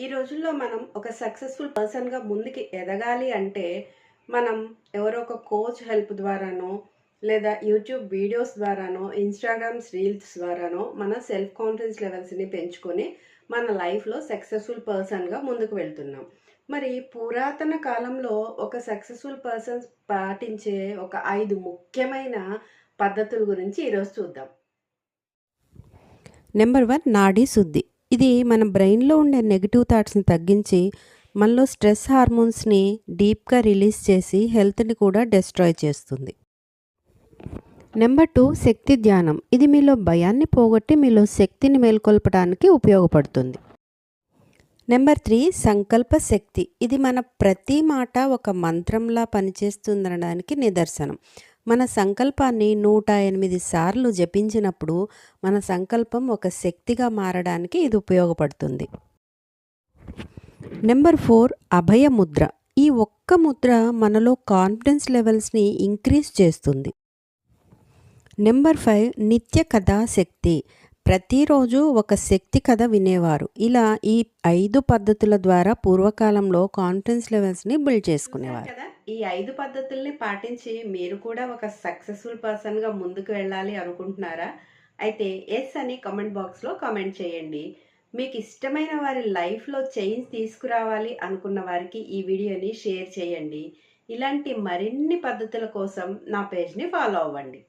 ఈ రోజుల్లో మనం ఒక సక్సెస్ఫుల్ పర్సన్గా ముందుకి ఎదగాలి అంటే మనం ఎవరో ఒక కోచ్ హెల్ప్ ద్వారానో లేదా యూట్యూబ్ వీడియోస్ ద్వారానో ఇన్స్టాగ్రామ్స్ రీల్స్ ద్వారానో మన సెల్ఫ్ కాన్ఫిడెన్స్ లెవెల్స్ని పెంచుకొని మన లైఫ్లో సక్సెస్ఫుల్ పర్సన్గా ముందుకు వెళ్తున్నాం. మరి పురాతన కాలంలో ఒక సక్సెస్ఫుల్ పర్సన్స్ పాటించే ఒక ఐదు ముఖ్యమైన పద్ధతుల గురించి ఈరోజు చూద్దాం. నెంబర్ వన్ నాడీ శుద్ధి. ఇది మన బ్రెయిన్లో ఉండే నెగిటివ్ థాట్స్ని తగ్గించి మనలో స్ట్రెస్ హార్మోన్స్ని డీప్గా రిలీజ్ చేసి హెల్త్ని కూడా డెస్ట్రాయ్ చేస్తుంది. నెంబర్ టూ శక్తి ధ్యానం. ఇది మీలో భయాన్ని పోగొట్టి మీలో శక్తిని మేల్కొల్పడానికి ఉపయోగపడుతుంది. నెంబర్ త్రీ సంకల్ప శక్తి. ఇది మన ప్రతి మాట ఒక మంత్రంలా పనిచేస్తుందనడానికి నిదర్శనం. మన సంకల్పాన్ని నూట ఎనిమిది సార్లు జపించినప్పుడు మన సంకల్పం ఒక శక్తిగా మారడానికి ఇది ఉపయోగపడుతుంది. నెంబర్ ఫోర్ అభయ ముద్ర. ఈ ఒక్క ముద్ర మనలో కాన్ఫిడెన్స్ లెవెల్స్ని ఇంక్రీజ్ చేస్తుంది. నెంబర్ ఫైవ్ నిత్య కథా శక్తి. ప్రతిరోజు ఒక శక్తి కథ వినేవారు. ఇలా ఈ ఐదు పద్ధతుల ద్వారా పూర్వకాలంలో కాన్ఫిడెన్స్ లెవెల్స్ని బిల్డ్ చేసుకునేవారు. కదా ఈ ఐదు పద్ధతుల్ని పాటించి మీరు కూడా ఒక సక్సెస్ఫుల్ పర్సన్గా ముందుకు వెళ్ళాలి అనుకుంటున్నారా? అయితే ఎస్ అని కమెంట్ బాక్స్లో కామెంట్ చేయండి. మీకు ఇష్టమైన వారి లైఫ్లో చేంజ్ తీసుకురావాలి అనుకున్న వారికి ఈ వీడియోని షేర్ చేయండి. ఇలాంటి మరిన్ని పద్ధతుల కోసం నా పేజ్ని ఫాలో అవ్వండి.